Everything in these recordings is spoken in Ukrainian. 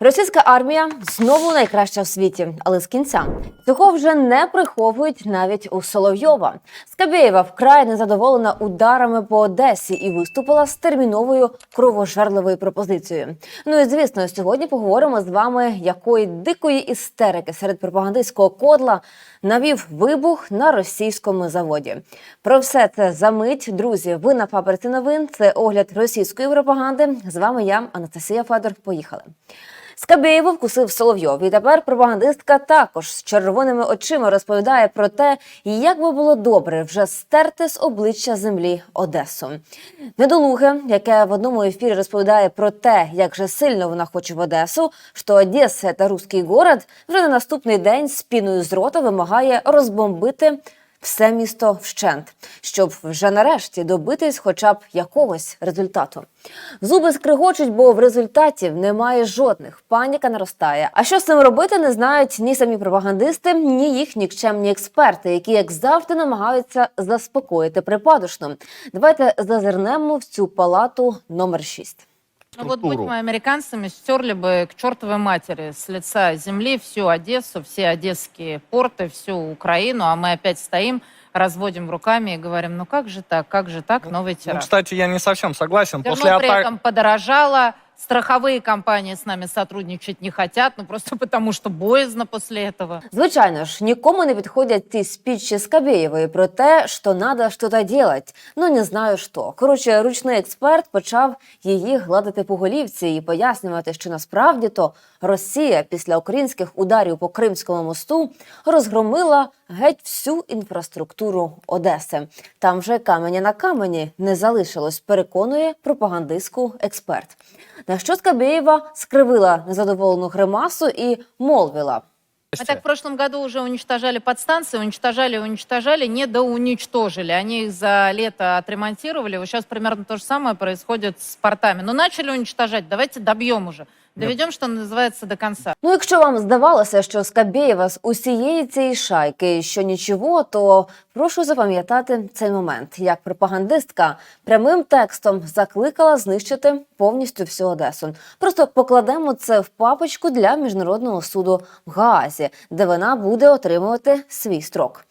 Російська армія знову найкраща в світі, але з кінця цього вже не приховують навіть у Соловйова. Скабєєва вкрай незадоволена ударами по Одесі і виступила з терміновою кровожерливою пропозицією. Ну і звісно, сьогодні поговоримо з вами, якої дикої істерики серед пропагандистського кодла навів вибух на російському заводі. Про все це за мить, друзі. Ви на паперці новин. Це огляд російської пропаганди. З вами я, Анастасія Федор. Поїхали. Скабєєву вкусив Соловйов, і тепер пропагандистка також з червоними очима розповідає про те, як би було добре вже стерти з обличчя землі Одесу. Недолуге, яке в одному ефірі розповідає про те, як же сильно вона хоче в Одесу, що Одеса – це руський город, вже на наступний день з піною з рота вимагає розбомбити все місто вщент, щоб вже нарешті добитись хоча б якогось результату. Зуби скригочуть, бо в результаті немає жодних. Паніка наростає. А що з цим робити, не знають ні самі пропагандисти, ні їх нікчемні експерти, які, як завжди, намагаються заспокоїти припадочну. Давайте зазирнемо в цю палату номер 6. Ну вот структуру. будь мы американцами, стерли бы к чертовой матери с лица земли всю Одессу, все одесские порты, всю Украину, а мы опять стоим, разводим руками и говорим, ну как же так, как же так, новый Ну, тираж. кстати, я не совсем согласен. Зерно После при атак... этом подорожало, страховые компании с нами сотрудничать не хотят, ну просто потому что боязно после этого. Звичайно ж, нікому не підходять ці спічі Скабєєвої про те, що треба щось робити. Ну не знаю що. Коротше, ручний експерт почав її гладити по голівці і пояснювати, що насправді то Росія після українських ударів по Кримському мосту розгромила геть всю інфраструктуру Одеси. Там вже каменя на камені не залишилось, переконує пропагандистську експерт. На що Скабєєва скривила незадоволену гримасу і мовила. Мы так в прошлом году уже уничтожали подстанции, уничтожали, уничтожали, не доуничтожили. Они их за лето отремонтировали. Вот сейчас примерно то же самое происходит с портами. Но начали уничтожать, давайте добьем уже. Доведем, что называется, до конца. Ну, якщо вам здавалося, що Скабєєва з усієї цієї шайки, що нічого, то прошу запам'ятати цей момент, як пропагандистка прямим текстом закликала знищити повністю всю Одесу. Просто покладемо це в папочку для міжнародного суду в Гаазі, де вона буде отримувати свій строк.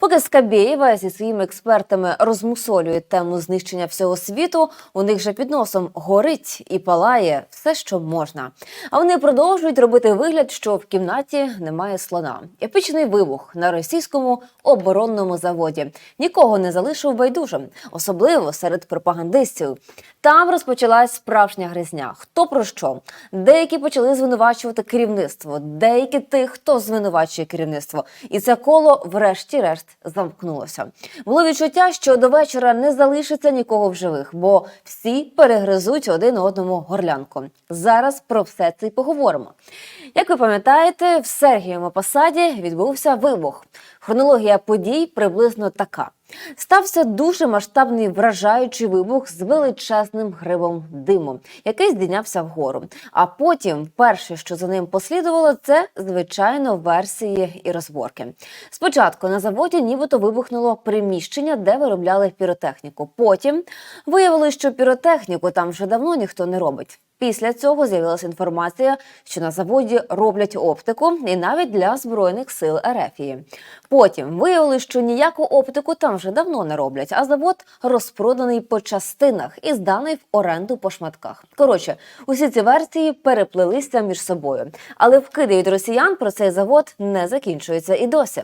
Поки Скабєєва зі своїми експертами розмусолює тему знищення всього світу, у них же під носом горить і палає все, що можна. А вони продовжують робити вигляд, що в кімнаті немає слона. Епічний вибух на російському оборонному заводі нікого не залишив байдужим, особливо серед пропагандистів. Там розпочалась справжня гризня. Хто про що? Деякі почали звинувачувати керівництво, деякі тих, хто звинувачує керівництво. І це коло, врешті-решт, замкнулося. Було відчуття, що до вечора не залишиться нікого в живих, бо всі перегризуть один одному горлянку. Зараз про все це й поговоримо. Як ви пам'ятаєте, в Сергієвому посаді відбувся вибух. Хронологія подій приблизно така. Стався дуже масштабний вражаючий вибух з величезним грибом диму, який здійнявся вгору. А потім, перше, що за ним послідувало, це звичайно версії і розборки. Спочатку на заводі нібито вибухнуло приміщення, де виробляли піротехніку. Потім виявилось, що піротехніку там вже давно ніхто не робить. Після цього з'явилася інформація, що на заводі роблять оптику і навіть для збройних сил Ерефії. Потім виявили, що ніяку оптику там вже давно не роблять, а завод розпроданий по частинах і зданий в оренду по шматках. Коротше, усі ці версії переплелися між собою, але вкиди від росіян про цей завод не закінчуються і досі.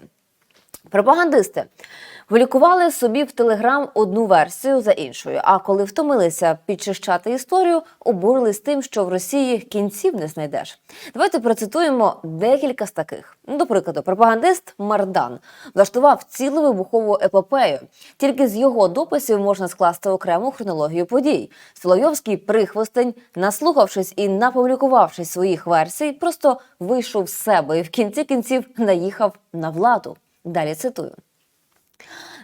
Пропагандисти вилікували собі в телеграм одну версію за іншою. А коли втомилися підчищати історію, обурились тим, що в Росії кінців не знайдеш. Давайте процитуємо декілька з таких. До прикладу, пропагандист Мардан влаштував цілу вибухову епопею. Тільки з його дописів можна скласти окрему хронологію подій. Соловйовський прихвостень, наслухавшись і напублікувавшись своїх версій, просто вийшов з себе і в кінці кінців наїхав на владу. Далі цитую.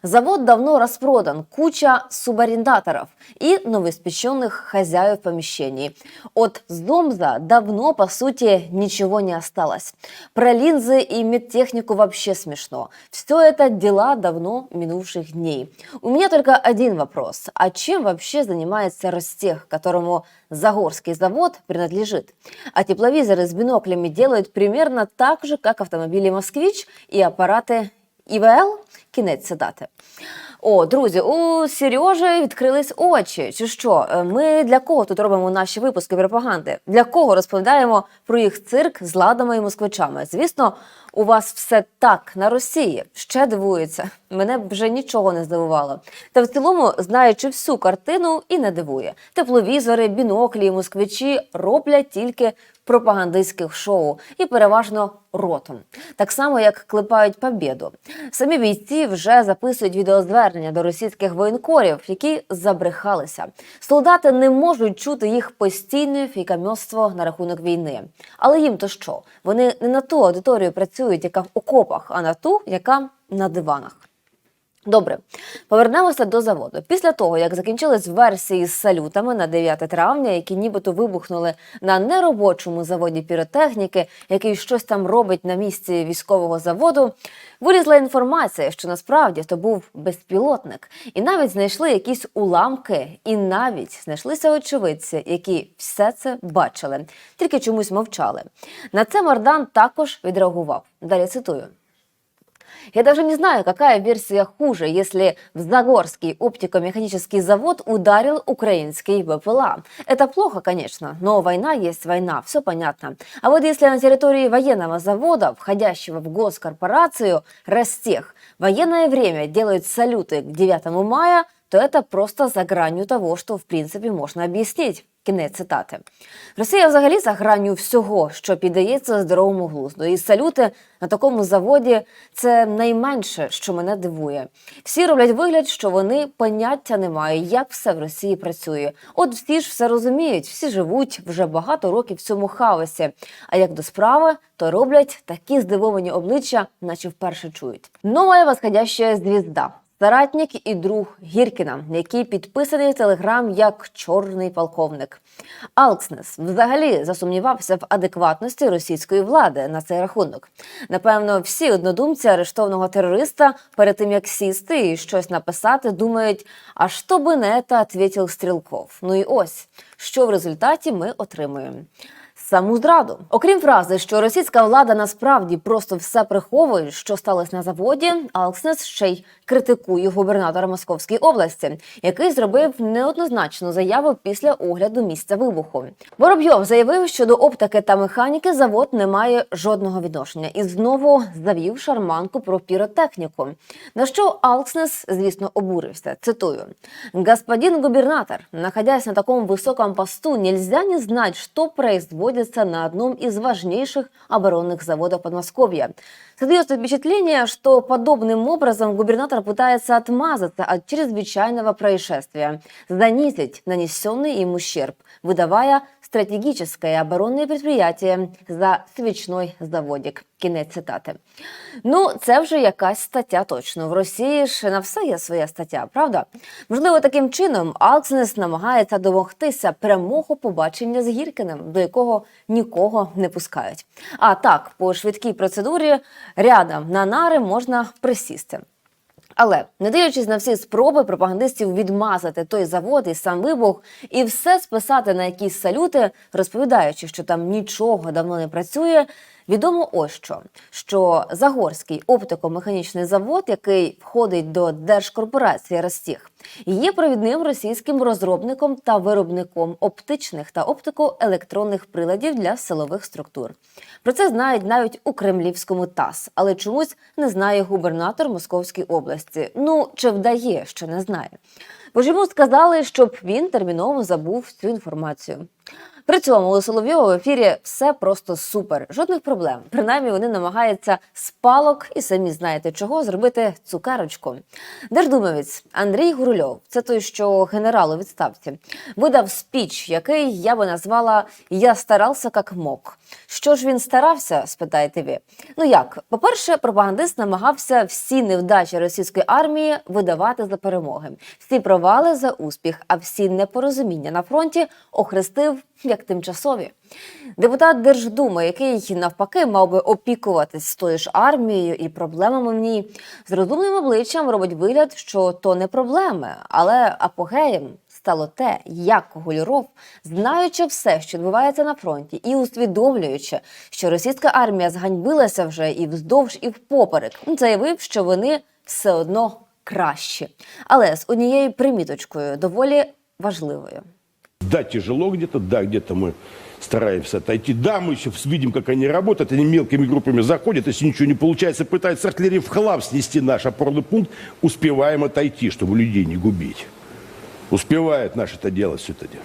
Завод давно распродан, куча субарендаторов и новоиспеченных хозяев помещений. От Сдомза давно, по сути, ничего не осталось. Про линзы и медтехнику вообще смешно. Все это дела давно минувших дней. У меня только один вопрос. А чем вообще занимается Ростех, которому Загорский завод принадлежит? А тепловизоры с биноклями делают примерно так же, как автомобили «Москвич» и аппараты ІВЛ? Кінець цитати. О, друзі, у Сережі відкрились очі. Чи що? Е, Ми для кого тут робимо наші випуски пропаганди? Для кого розповідаємо про їх цирк з ладами і москвичами? Звісно, у вас все так на Росії. Ще дивується. Мене вже нічого не здивувало. Та в цілому, знаючи всю картину, і не дивує. Тепловізори, біноклі, москвичі роблять тільки пропагандистських шоу і переважно ротом. Так само, як клепають побєду. Самі бійці вже записують відеозвернення до російських воєнкорів, які забрехалися. Солдати не можуть чути їх постійне фійкамьоство на рахунок війни. Але їм то що? Вони не на ту аудиторію працюють, яка в окопах, а на ту, яка на диванах. Добре, повернемося до заводу. Після того, як закінчились версії з салютами на 9 травня, які нібито вибухнули на неробочому заводі піротехніки, який щось там робить на місці військового заводу, вилізла інформація, що насправді то був безпілотник, і навіть знайшли якісь уламки, і навіть знайшлися очевидці, які все це бачили, тільки чомусь мовчали. На це Мардан також відреагував. Далі цитую. Я даже не знаю, какая версия хуже, если в Загорский оптико-механический завод ударил украинский БПЛА. Это плохо, конечно, но война есть война, все понятно. А вот если на территории военного завода, входящего в госкорпорацию Ростех, военное время делают салюты к 9 мая, то это просто за гранью того, что в принципе можно объяснить. Кінець цитати. Росія взагалі за гранню всього, що піддається здоровому глузду. І салюти на такому заводі це найменше, що мене дивує. Всі роблять вигляд, що вони поняття не мають, як все в Росії працює. От всі ж все розуміють, всі живуть вже багато років в цьому хаосі. А як до справи, то роблять такі здивовані обличчя, наче вперше чують. Нова восходящая звізда. Соратник і друг Гіркіна, який підписаний телеграм як чорний полковник. Алкснес взагалі засумнівався в адекватності російської влади на цей рахунок. Напевно, всі однодумці арештованого терориста перед тим як сісти і щось написати, думають, а що би на це відповів Стрілков. Ну і ось що в результаті ми отримуємо. Саму зраду, окрім фрази, що російська влада насправді просто все приховує, що сталося на заводі, Алкснес ще й критикує губернатора Московської області, який зробив неоднозначну заяву після огляду місця вибуху. Воробйов заявив, що до оптики та механіки завод не має жодного відношення і знову завів шарманку про піротехніку. На що Алкснес, звісно, обурився. Цитую: господин губернатор, находясь на таком высоком посту, нельзя не знать, что производится на одном из важнейших оборонных заводов Подмосковья. Создается впечатление, что подобным образом губернатор пытается отмазаться от чрезвычайного происшествия, занизить нанесенный им ущерб, выдавая стратегическое оборонное предприятие за свічной заводик. Кінець цитати. Ну, це вже якась стаття точно. В Росії ж на все є своя стаття, правда? Можливо, таким чином Алкснес намагається домогтися прямого побачення з Гіркиним, до якого нікого не пускають. А так, по швидкій процедурі рядом на нари можна присісти. Але не дивлячись на всі спроби пропагандистів відмазати той завод і сам вибух, і все списати на якісь салюти, розповідаючи, що там нічого давно не працює. Відомо ось що, що Загорський оптико-механічний завод, який входить до держкорпорації Ростех, є провідним російським розробником та виробником оптичних та оптико-електронних приладів для силових структур. Про це знають навіть у кремлівському ТАСС, але чомусь не знає губернатор Московської області. Ну чи вдає, що не знає. Бо ж йому сказали, щоб він терміново забув цю інформацію. При цьому у Соловйова в ефірі все просто супер, жодних проблем. Принаймні вони намагаються з палок і самі знаєте чого зробити цукерочку. Держдумовець Андрій Гурульов, це той, що генерал у відставці, видав спіч, який я би назвала Я старався як мог. Що ж він старався? спитаєте ви. Ну як, по-перше, пропагандист намагався всі невдачі російської армії видавати за перемоги, всі провали за успіх, а всі непорозуміння на фронті охрестив як тимчасові. Депутат Держдуми, який навпаки мав би опікуватись тою ж армією і проблемами в ній, з розумним обличчям робить вигляд, що то не проблеми, але апогеєм стало те, як Гулюров, знаючи все, що відбувається на фронті, і усвідомлюючи, що російська армія зганьбилася вже і вздовж, і впоперек, заявив, що вони все одно кращі, але з однією приміточкою доволі важливою. Да, тяжело где-то, да, где-то мы стараемся отойти. Да, мы еще видим, как они работают, они мелкими группами заходят, если ничего не получается, пытаются артиллерии в хлам снести наш опорный пункт, успеваем отойти, чтобы людей не губить. Успевают наши это делать все это дело.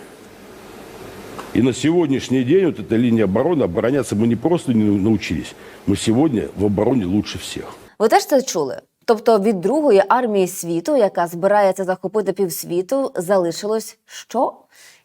И на сегодняшний день вот эта линия обороны, обороняться мы не просто не научились, мы сегодня в обороне лучше всех. Ви теж це чули? Тобто від другої армії світу, яка збирається захопити півсвіту, залишилось що?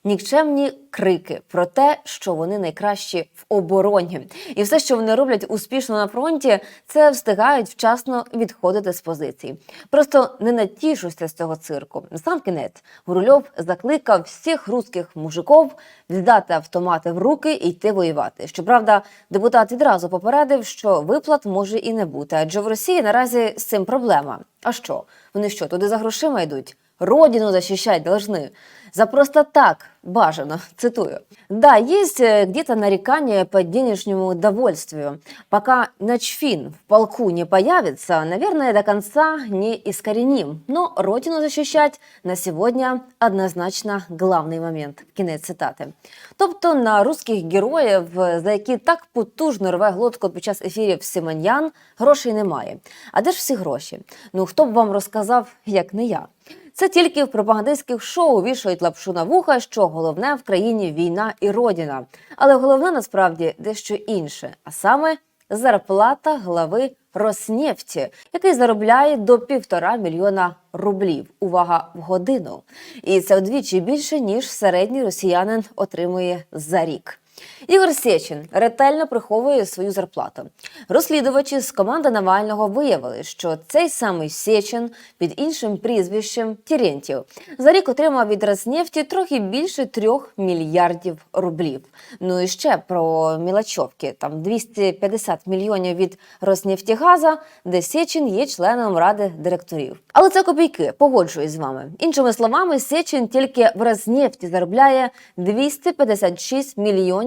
Нікчемні крики про те, що вони найкращі в обороні, і все, що вони роблять успішно на фронті, це встигають вчасно відходити з позицій. Просто не натішуся з цього цирку. Сам кінець Гурульов закликав всіх русських мужиків взяти автомати в руки і йти воювати. Щоправда, депутат відразу попередив, що виплат може і не бути, адже в Росії наразі з цим проблема. А що? Вони що, туди за грошима йдуть? Родину защищать должны. За просто так, бажано, цитую. Да, есть э, где-то нарекания по денежному довольствию. Пока начфин в полку не появится, наверное, до конца не искореним. Но родину защищать на сегодня однозначно главный момент. Кінець цитати. Тобто на русських героїв, за які так потужно рве глотку під час ефірів Симоньян, грошей немає. А де ж всі гроші? Ну хто б вам розказав, як не я? Це тільки в пропагандистських шоу вішають лапшу на вуха, що головне в країні війна і родина. Але головне насправді дещо інше, а саме зарплата глави Роснефті, який заробляє до півтора мільйона рублів. Увага в годину. І це вдвічі більше ніж середній росіянин отримує за рік. Ігор Сечин ретельно приховує свою зарплату. Розслідувачі з команди Навального виявили, що цей самий Сечин під іншим прізвищем Терентів за рік отримав від Роснефті трохи більше трьох мільярдів рублів. Ну і ще про мілочовки там 250 мільйонів від Роснефтігаза, де Сечин є членом ради директорів. Але це копійки, погоджуюсь з вами. Іншими словами, Сечин тільки в Роснефті заробляє 256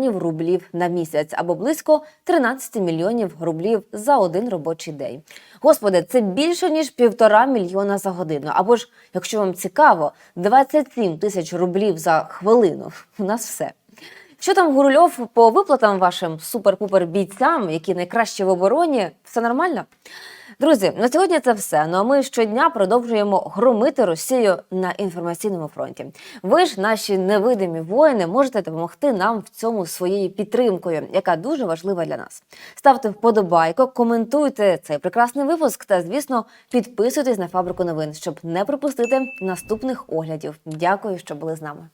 мільйонів рублів на місяць або близько 13 мільйонів рублів за один робочий день. Господи, це більше ніж півтора мільйона за годину. Або ж, якщо вам цікаво, 27 тисяч рублів за хвилину. У нас все. Що там Гурульов по виплатам вашим супер-пупер бійцям, які найкращі в обороні? Все нормально? Друзі, на сьогодні це все. Ну а ми щодня продовжуємо громити Росію на інформаційному фронті. Ви ж, наші невидимі воїни, можете допомогти нам в цьому своєю підтримкою, яка дуже важлива для нас. Ставте вподобайку, коментуйте цей прекрасний випуск та, звісно, підписуйтесь на фабрику новин, щоб не пропустити наступних оглядів. Дякую, що були з нами.